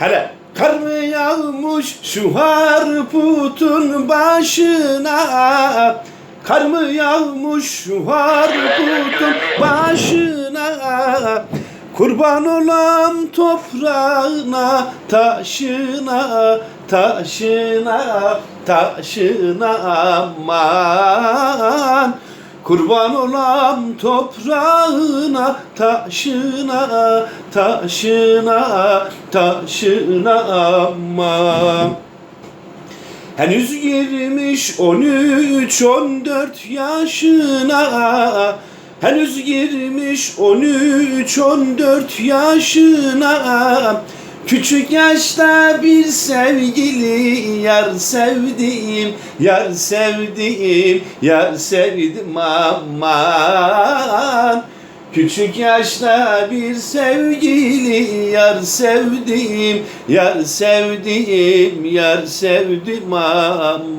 Hele. Kar mı yağmış şu harputun başına. Kar mı yağmış şu harputun başına. Kurban olam toprağına, taşına, taşına, taşına aman Kurban olam toprağına, taşına, taşına, taşına aman Henüz girmiş 13 14 yaşına Henüz girmiş 13 14 yaşına Küçük yaşta bir sevgili yar sevdim Yar sevdim, yar sevdim aman Küçük yaşta bir sevgili yar sevdim, yar sevdim, yar sevdim aman.